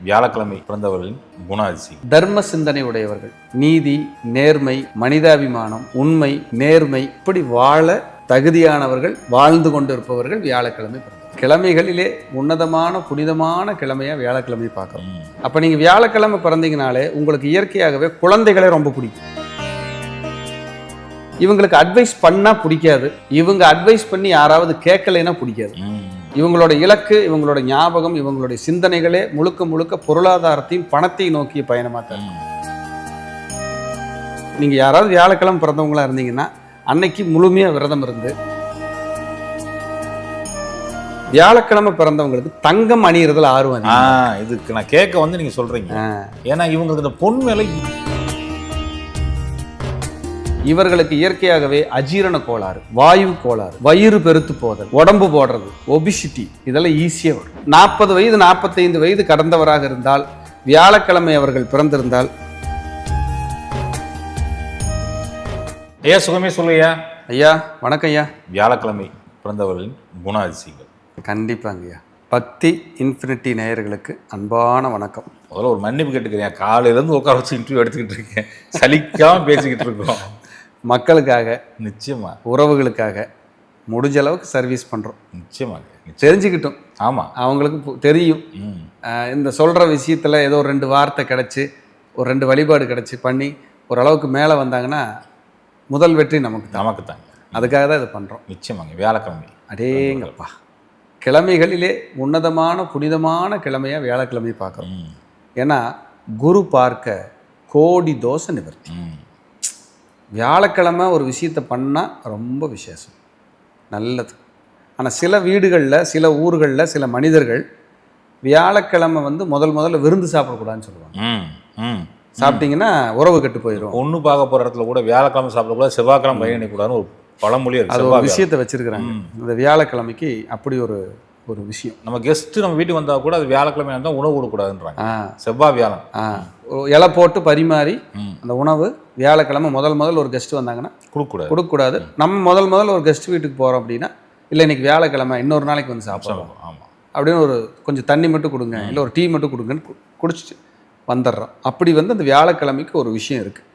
வியாழக்கிழமை பிறந்தவர்களின் குணாதிசயம். தர்ம சிந்தனை உடையவர்கள். நீதி நேர்மை மனிதாபிமானம் உண்மை நேர்மை இப்படி வாழ தகுதியானவர்கள் வாழ்ந்து கொண்டிருப்பவர்கள் வியாழக்கிழமை பிறந்தவர் கிழமைகளிலே உன்னதமான புனிதமான கிழமையா வியாழக்கிழமை பார்க்கறோம். அப்ப நீங்க வியாழக்கிழமை பிறந்தீங்கனாலே உங்களுக்கு இயற்கையாகவே குழந்தைகளை ரொம்ப பிடிக்கும். இவங்களுக்கு அட்வைஸ் பண்ணா பிடிக்காது. இவங்க அட்வைஸ் பண்ணி யாராவது கேட்கலைன்னா பிடிக்காது. இவங்களோட இலக்கு இவங்களோட ஞாபகம் இவங்களுடைய சிந்தனைகளே முழுக்க முழுக்க பொருளாதாரத்தையும் பணத்தையும் நோக்கிய பயணமாக தான் ம். நீங்க யாராவது வியாழக்கிழமை பிறந்தவங்களா இருந்தீங்கன்னா அன்னைக்கு முழுமையா விரதம் இருந்து வியாழக்கிழமை பிறந்தவங்களுக்கு தங்கம் அணியறதுல ஆர்வம். இதுக்கு நான் கேட்க வந்து நீங்க சொல்றீங்க ஆ. ஏன்னா இவங்களுக்கு இந்த பொன் மேல இவர்களுக்கு இயற்கையாகவே அஜீரண கோளாறு வாயு கோளாறு வயிறு பெருத்து போதல் உடம்பு போடுறது ஒபிசிட்டி இதெல்லாம் ஈஸியாக வரும். நாற்பது வயது நாற்பத்தைந்து வயது கடந்தவராக இருந்தால் வியாழக்கிழமை அவர்கள் பிறந்திருந்தால் ஐயா சுகமே சொல்லுயா ஐயா வணக்கம் ஐயா. வியாழக்கிழமை பிறந்தவர்களின் குணாதிசயங்கள். கண்டிப்பாங்கய்யா. பக்தி இன்ஃபினிட்டி நேயர்களுக்கு அன்பான வணக்கம். முதல்ல ஒரு மன்னிப்பு கேட்டுக்கிறேன். காலையில இருந்து உட்கார வச்சு இன்டர்வியூ எடுத்துக்கிட்டு இருக்கேன். சலிக்காம பேசிக்கிட்டு இருக்கோம். மக்களுக்காக நிச்சயமா. உறவுகளுக்காக முடிஞ்ச அளவுக்கு சர்வீஸ் பண்ணுறோம் நிச்சயமாங்க. நிச்சயம். தெரிஞ்சுக்கிட்டோம். ஆமா. அவங்களுக்கு தெரியும். இந்த சொல்கிற விஷயத்தில் ஏதோ ஒரு ரெண்டு வார்த்தை கிடச்சி ஒரு ரெண்டு வழிபாடு கிடச்சி பண்ணி ஓரளவுக்கு மேலே வந்தாங்கன்னா முதல் வெற்றி நமக்கு தான். நமக்கு தாங்க அதுக்காக தான் இதை பண்ணுறோம் நிச்சயமாங்க. வியாழக்கிழமை. அடேங்கப்பா. கிழமைகளிலே உன்னதமான புனிதமான கிழமையாக வியாழக்கிழமை பார்க்குறோம். ஏன்னா குரு பார்க்க கோடி தோஷ நிவர்த்தி. வியாழக்கிழமை ஒரு விஷயத்தை பண்ணால் ரொம்ப விசேஷம். நல்லது. ஆனால் சில வீடுகளில் சில ஊர்களில் சில மனிதர்கள் வியாழக்கிழமை வந்து முதல் முதல்ல விருந்து சாப்பிடக்கூடாதுன்னு சொல்லுவாங்க. சாப்பிட்டீங்கன்னா உறவு கெட்டு போயிடும் பொண்ணு பார்க்க போற இடத்துல கூட வியாழக்கிழமை சாப்பிடக்கூடாது செவ்வாய்க்கிழமை பயணிக்க கூடாதுன்னு ஒரு பழமொழி அது ஒரு. விஷயத்தை வச்சிருக்கிறாங்க. இந்த வியாழக்கிழமைக்கு அப்படி ஒரு ஒரு விஷயம். நம்ம கெஸ்ட் நம்ம வீட்டுக்கு வந்தா கூட அது வியாழக்கிழமை இருந்தால் உணவு கொடுக்கூடாதுன்றாங்க ஆ. செவ்வாய் ஒரு இலை போட்டு பரிமாறி. அந்த உணவு வியாழக்கிழமை முதல் முதல் ஒரு கெஸ்ட் வந்தாங்கன்னா கொடுக்கூடாது கொடுக்கக்கூடாது. நம்ம முதல் முதல்ல ஒரு கெஸ்ட் வீட்டுக்கு போகிறோம் அப்படின்னா இல்லை இன்னைக்கு வியாழக்கிழமை இன்னொரு நாளைக்கு வந்து சாப்பிட்றோம் ஆமா. அப்படின்னு ஒரு கொஞ்சம் தண்ணி மட்டும் கொடுங்க இல்லை ஒரு டீ மட்டும் கொடுங்கன்னு குடிச்சிட்டு வந்துடுறோம். அப்படி வந்து அந்த வியாழக்கிழமைக்கு ஒரு விஷயம் இருக்குது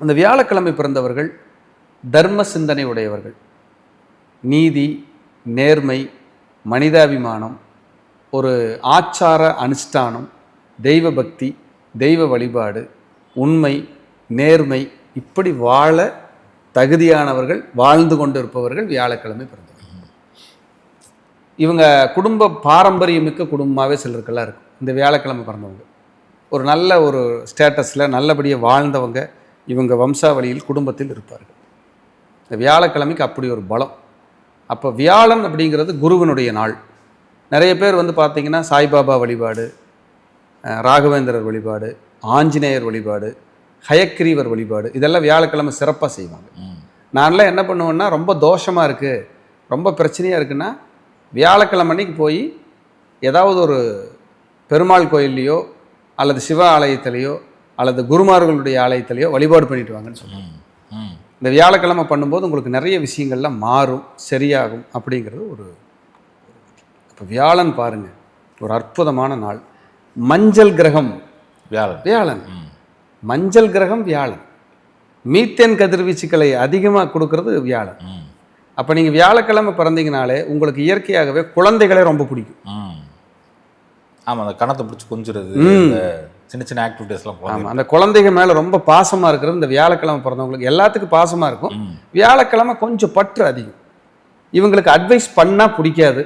அந்த வியாழக்கிழமை பிறந்தவர்கள் தர்ம சிந்தனை உடையவர்கள். நீதி நேர்மை மனிதாபிமானம் ஒரு ஆச்சார அனுஷ்டானம் தெய்வ பக்தி தெய்வ வழிபாடு உண்மை நேர்மை இப்படி வாழ தகுதியானவர்கள் வாழ்ந்து கொண்டிருப்பவர்கள் வியாழக்கிழமை பிறந்தவர்கள் இவங்க குடும்ப பாரம்பரியமிக்க குடும்பமாகவே சிலருக்கெல்லாம் இருக்கும். இந்த வியாழக்கிழமை பிறந்தவங்க. ஒரு நல்ல ஒரு ஸ்டேட்டஸில் நல்லபடியாக வாழ்ந்தவங்க இவங்க வம்சாவளியில் குடும்பத்தில் இருப்பார்கள். இந்த வியாழக்கிழமைக்கு அப்படி ஒரு பலம். அப்போ வியாழன் அப்படிங்கிறது குருவினுடைய நாள் நிறைய பேர் வந்து பார்த்தீங்கன்னா சாய்பாபா வழிபாடு ராகவேந்திரர் வழிபாடு ஆஞ்சநேயர் வழிபாடு ஹயக்ரீவர் வழிபாடு இதெல்லாம் வியாழக்கிழமை சிறப்பாக செய்வாங்க. நான்லாம் என்ன பண்ணுவேன்னா ரொம்ப தோஷமாக இருக்குது ரொம்ப பிரச்சனையாக இருக்குன்னா வியாழக்கிழமை அன்னைக்கு போய் ஏதாவது ஒரு பெருமாள் கோயில்லையோ அல்லது சிவ ஆலயத்திலேயோ அல்லது குருமார்களுடைய ஆலயத்திலேயோ வழிபாடு பண்ணிட்டு வாங்கன்னு. ம். இந்த வியாழக்கிழமை பண்ணும்போது உங்களுக்கு நிறைய விஷயங்கள்லாம் மாறும் சரியாகும் அப்படிங்கிறது ஒரு இப்போ வியாழன் பாருங்க. ஒரு அற்புதமான நாள். மஞ்சள் கிரகம். வியாழன். வியாழன். மஞ்சள் கிரகம் வியாழன். மீத்தேன் கதிர்வீச்சுக்களை அதிகமாக கொடுக்கறது வியாழன். அப்போ நீங்கள் வியாழக்கிழமை பிறந்தீங்கனாலே உங்களுக்கு இயற்கையாகவே குழந்தைகளே ரொம்ப பிடிக்கும். ம். ஆமா அந்த கணத்தை பிடிச்சி கொஞ்சிறது சின்ன சின்ன ஆக்டிவிட்டீஸ்லாம் ஆமாம் அந்த குழந்தைங்க மேலே ரொம்ப பாசமாக இருக்கிறது இந்த வியாழக்கிழமை பிறந்தவங்களுக்கு எல்லாத்துக்கும் பாசமாக இருக்கும். வியாழக்கிழமை கொஞ்சம் பற்று அதிகம். இவங்களுக்கு அட்வைஸ் பண்ணால் பிடிக்காது.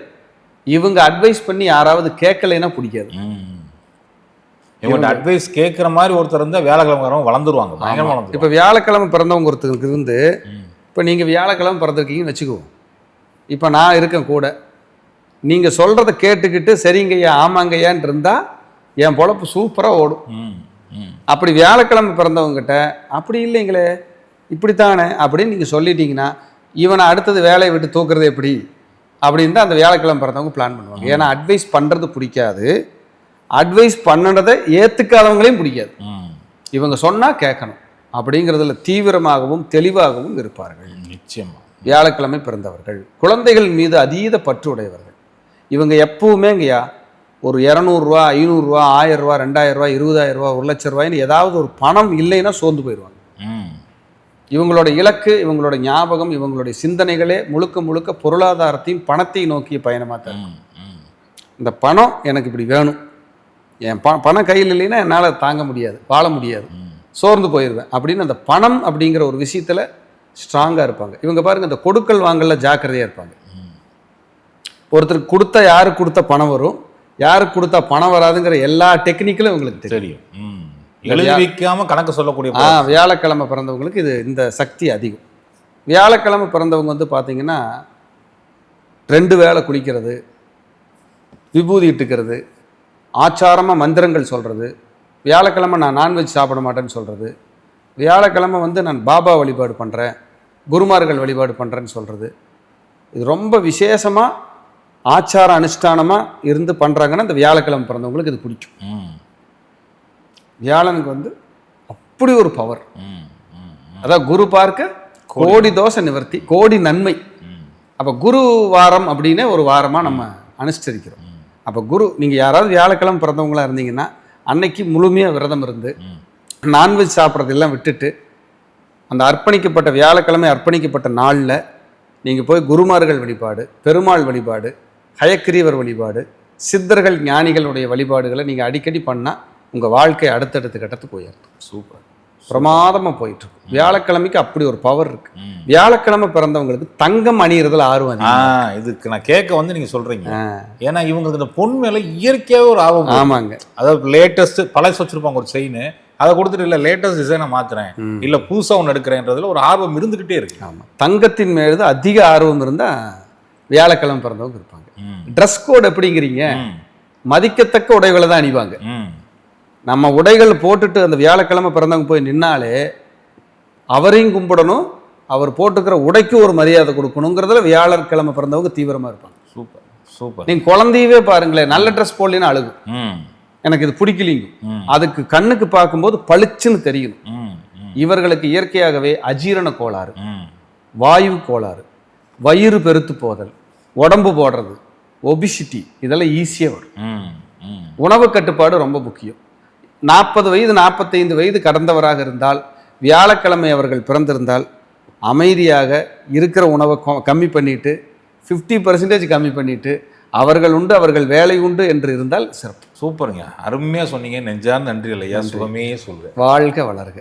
இவங்க அட்வைஸ் பண்ணி யாராவது கேட்கலைன்னா பிடிக்காது. ம். இவங்கள்ட்ட அட்வைஸ் கேட்குற மாதிரி ஒருத்தர் இருந்தால் வியாழக்கிழமை வளர்ந்துருவாங்க இப்போ வியாழக்கிழமை பிறந்தவங்க ஒருத்தருக்கு இருந்து. இப்போ நீங்கள் வியாழக்கிழமை பிறந்திருக்கீங்கன்னு வச்சுக்குவோம் இப்போ நான் இருக்கேன் கூட. நீங்கள் சொல்கிறத கேட்டுக்கிட்டு சரிங்கய்யா ஆமாங்கய்யான்னு இருந்தால் என் பொழப்பு சூப்பராக ஓடும். அப்படி வியாழக்கிழமை பிறந்தவங்ககிட்ட அப்படி இல்லைங்களே இப்படித்தானே? அப்படின்னு நீங்கள் சொல்லிட்டீங்கன்னா இவனை அடுத்தது வேலையை விட்டு தூக்குறது எப்படி? அப்படின்னு தான் அந்த வியாழக்கிழமை பிறந்தவங்க பிளான் பண்ணுவாங்க. ஏன்னா அட்வைஸ் பண்ணுறது பிடிக்காது. அட்வைஸ் பண்ணதை ஏற்றுக்காதவங்களையும் பிடிக்காது. இவங்க சொன்னால் கேட்கணும். அப்படிங்கிறதுல தீவிரமாகவும் தெளிவாகவும் இருப்பார்கள். நிச்சயமா. வியாழக்கிழமை பிறந்தவர்கள். குழந்தைகள் மீது அதீத பற்று உடையவர்கள். இவங்க எப்பவுமேங்கய்யா ஒரு இரநூறுவா ஐநூறுரூவா ஆயிரரூவா ரெண்டாயிரரூவா இருபதாயிரரூவா ஒரு லட்ச ரூபாய்ன்னு ஏதாவது ஒரு பணம் இல்லைன்னா சோர்ந்து போயிடுவாங்க. இவங்களோட இலக்கு இவங்களோட ஞாபகம் இவங்களுடைய சிந்தனைகளே முழுக்க முழுக்க பொருளாதாரத்தையும் பணத்தையும் நோக்கிய பயணமாக தான் இந்த பணம் எனக்கு இப்படி வேணும். என் ப பணம் கையில் இல்லைன்னா என்னால் தாங்க முடியாது வாழ முடியாது. சோர்ந்து போயிடுவேன். அப்படின்னு அந்த பணம் அப்படிங்கிற ஒரு விஷயத்தில் ஸ்ட்ராங்காக இருப்பாங்க. இவங்க பாருங்க இந்த கொடுக்கல் வாங்கல ஜாக்கிரதையாக இருப்பாங்க. ஒருத்தருக்கு கொடுத்தா யாருக்கு கொடுத்தா பணம் வரும்? யாருக்கு கொடுத்தா பணம் வராதுங்கிற எல்லா டெக்னிக்கலும் இவங்களுக்கு தெரியும். தெரியும். ம். எழுதி வைக்காம கணக்கு சொல்லக்கூடிய ஆ வியாழக்கிழமை பிறந்தவங்களுக்கு இது இந்த சக்தி அதிகம். வியாழக்கிழமை பிறந்தவங்க வந்து பார்த்தீங்கன்னா ரெண்டு வேளை குளிக்கிறது விபூதி இட்டுக்கிறது ஆச்சாரமாக மந்திரங்கள் சொல்கிறது வியாழக்கிழமை நான் நான்வெஜ் சாப்பிட மாட்டேன்னு சொல்கிறது வியாழக்கிழமை வந்து நான் பாபா வழிபாடு பண்ணுறேன் குருமார்கள் வழிபாடு பண்ணுறேன்னு சொல்கிறது இது ரொம்ப விசேஷமாக ஆச்சார அனுஷ்டானமாக இருந்து பண்ணுறாங்கன்னா இந்த வியாழக்கிழமை பிறந்தவங்களுக்கு இது பிடிக்கும். வியாழனுக்கு வந்து அப்படி ஒரு பவர் அதான் குரு பார்க்க கோடி. தோஷ நிவர்த்தி கோடி நன்மை. அப்போ குரு வாரம் அப்படின்னே ஒரு வாரமாக நம்ம அனுஷ்டரிக்கிறோம். அப்போ குரு நீங்கள் யாராவது வியாழக்கிழமை பிறந்தவங்களா இருந்தீங்கன்னா அன்னைக்கு முழுமையாக விரதம் இருந்து நான்வெஜ் சாப்பிட்றதெல்லாம் விட்டுட்டு அந்த அர்ப்பணிக்கப்பட்ட வியாழக்கிழமை அர்ப்பணிக்கப்பட்ட நாளில் நீங்கள் போய் குருமார்கள் வழிபாடு பெருமாள் வழிபாடு ஹயக்கிரீவர் வழிபாடு சித்தர்கள் ஞானிகளுடைய வழிபாடுகளை நீங்கள் அடிக்கடி பண்ணால் உங்கள் வாழ்க்கை அடுத்தடுத்த கட்டத்துக்கு போயிடும் சூப்பர். பிரமாதமாக போயிட்டு இருக்கும் வியாழக்கிழமைக்கு அப்படி ஒரு பவர் இருக்கு. வியாழக்கிழமை பிறந்தவங்களுக்கு தங்கம் அணியறதுல ஆர்வம். இதுக்கு நான் கேட்க வந்து நீங்க சொல்றீங்க. ஏன்னா இவங்களுக்கு இந்த பொன் மேல இயற்கையாவே ஒரு ஆர்வம். ஆமாங்க. அதாவது லேட்டஸ்ட் பழசு வச்சிருப்பாங்க ஒரு செயின் அதை கொடுத்துட்டு இல்ல லேட்டஸ்ட் டிசைனை மாத்துறேன். இல்ல புதுசா ஒன்று எடுக்கிறேன்றதுல ஒரு ஆர்வம் இருந்துகிட்டே இருக்கு. ஆமாம் தங்கத்தின் மீது அதிக ஆர்வம் இருந்தால் வியாழக்கிழமை பிறந்தவங்க இருப்பாங்க. ட்ரெஸ் கோட் எப்படிங்கிறீங்க. மதிக்கத்தக்க உடைகளை தான் அணிவாங்க. நம்ம உடைகள் போட்டுட்டு அந்த வியாழக்கிழமை பிறந்தவங்க போய் நின்னாலே அவரையும் கும்பிடணும் அவர் போட்டுக்கிற உடைக்கு ஒரு மரியாதை கொடுக்கணுங்கிறதுல வியாழக்கிழமை பிறந்தவங்க தீவிரமாக இருப்பாங்க சூப்பர் சூப்பர் நீங்கள் குழந்தையவே பாருங்களேன் நல்ல ட்ரெஸ் போடலின்னு அழுகும் ம். எனக்கு இது பிடிக்கலிங்க. அதுக்கு கண்ணுக்கு பார்க்கும்போது பளிச்சுன்னு தெரியணும். இவர்களுக்கு இயற்கையாகவே அஜீரண கோளாறு. வாயு கோளாறு வயிறு பெருத்து போதல் உடம்பு போடுறது ஒபிசிட்டி இதெல்லாம் ஈஸியாக வரும். உணவு கட்டுப்பாடு ரொம்ப முக்கியம். நாற்பது வயது நாற்பத்தைந்து வயது கடந்தவராக இருந்தால் வியாழக்கிழமை அவர்கள் பிறந்திருந்தால் அமைதியாக இருக்கிற உணவை கம்மி பண்ணிட்டு ஃபிஃப்டி பர்சன்டேஜ் கம்மி பண்ணிட்டு அவர்கள் உண்டு அவர்கள் வேலை உண்டு என்று இருந்தால் சிறப்பு. சூப்பருங்க. அருமையா சொன்னீங்க. நெஞ்சார்ந்த நன்றி. இல்லையா சுகமே சொல்றேன். வாழ்க வளர்க.